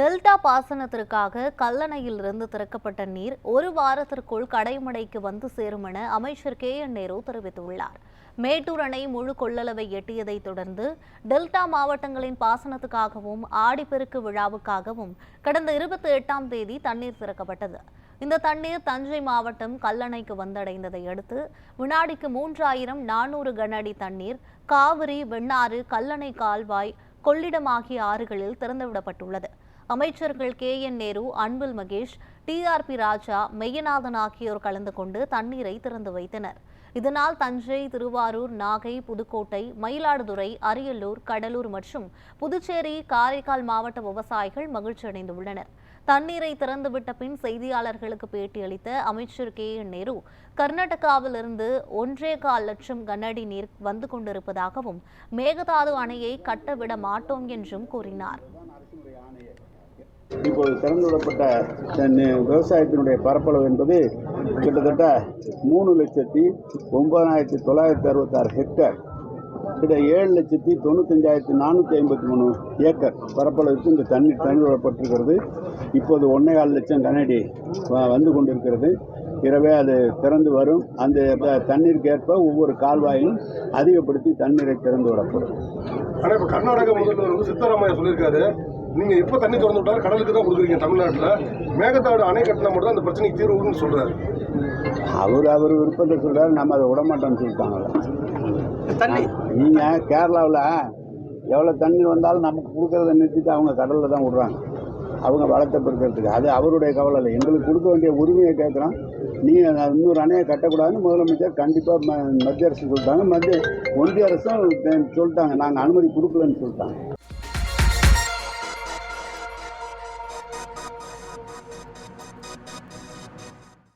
Delta பாசனத்திற்காக கல்லணையிலிருந்து திறக்கப்பட்ட நீர் ஒரு வாரத்திற்குள் கடைமடைக்கு வந்து சேரும் என அமைச்சர் கே என் நேரு தெரிவித்துள்ளார். மேட்டூர் அணை முழு கொள்ளளவை எட்டியதைத் தொடர்ந்து டெல்டா மாவட்டங்களின் பாசனத்துக்காகவும் ஆடிப்பெருக்கு விழாவுக்காகவும் கடந்த இருபத்தி எட்டாம் தேதி தண்ணீர் திறக்கப்பட்டது. இந்த தண்ணீர் தஞ்சை மாவட்டம் கல்லணைக்கு வந்தடைந்ததை அடுத்து வினாடிக்கு மூன்றாயிரம் நானூறு கனஅடி தண்ணீர் காவிரி வெண்ணாறு கல்லணை கால்வாய் கொள்ளிடம் ஆகிய ஆறுகளில் திறந்துவிடப்பட்டுள்ளது. அமைச்சர்கள் K N Nehru Anbil Mahesh TRB Raja Meyyanathan ஆகியோர் கலந்து கொண்டு தண்ணீரை திறந்து வைத்தனர். இதனால் தஞ்சை திருவாரூர் நாகை புதுக்கோட்டை மயிலாடுதுறை அரியலூர் கடலூர் மற்றும் புதுச்சேரி காரைக்கால் மாவட்ட விவசாயிகள் மகிழ்ச்சி அடைந்துள்ளனர் தண்ணீரை திறந்துவிட்ட பின் செய்தியாளர்களுக்கு பேட்டியளித்த அமைச்சர் கே என் நேரு கர்நாடகாவிலிருந்து ஒன்றே கால் லட்சம் கனஅடி நீர் வந்து கொண்டிருப்பதாகவும் மேகதாது அணையை கட்டவிட மாட்டோம் என்றும் கூறினார். இப்போது திறந்து விடப்பட்ட விவசாயத்தினுடைய பரப்பளவு என்பது கிட்டத்தட்ட மூணு லட்சத்தி ஒன்பதாயிரத்தி தொள்ளாயிரத்தி அறுபத்தாறு ஹெக்டேர். கிட்ட ஏழு லட்சத்தி தொண்ணூத்தஞ்சாயிரத்தி நானூற்றி ஐம்பத்தி மூணு ஏக்கர் பரப்பளவுக்கு இந்த தண்ணீர் திறந்து விடப்பட்டிருக்கிறது. இப்போது ஒன்றே கால் லட்சம் கனடி வ- வந்து கொண்டிருக்கிறது. இரவே அது திறந்து வரும். அந்த தண்ணீருக்கேற்ப தண்ணீருக்கு ஏற்ப ஒவ்வொரு கால்வாயிலும் அதிகப்படுத்தி தண்ணீரை திறந்து விடப்படும். கர்நாடக முதல்வர் வந்து சித்தராமையா சொல்லியிருக்காரு. நீங்க எப்ப தண்ணி திறந்து விட்டாலும் கடலுக்கு தான் கொடுக்குறீங்க தமிழ்நாட்டுல. மேகதாடு அணை கட்டினா மட்டும் தான் அந்த பிரச்சனைக்கு தீர்வுன்னு சொல்றாரு. அவர் அவர் விருப்பத்தை சொல்றாரு நம்ம அதை விடமாட்டோம்னு சொல்லிட்டாங்கல்ல. நீங்கள் கேரளாவில் எவ்வளோ தண்ணி வந்தாலும் நமக்கு கொடுக்கறத நிறுத்திட்டு அவங்க கடலில் தான் விடுறாங்க. அவங்க வளத்தை பெருக்கிறதுக்கு. அது அவருடைய கவலை இல்லை. எங்களுக்கு கொடுக்க வேண்டிய உரிமையை கேட்குறோம். நீங்கள் இன்னொரு அணையை கட்டக்கூடாதுன்னு முதலமைச்சர் கண்டிப்பாக ம மத்திய அரசு சொல்லிட்டாங்க. மத்திய ஒன்றிய அரசும் சொல்லிட்டாங்க. நாங்கள் அனுமதி கொடுக்கலன்னு சொல்லிட்டாங்க.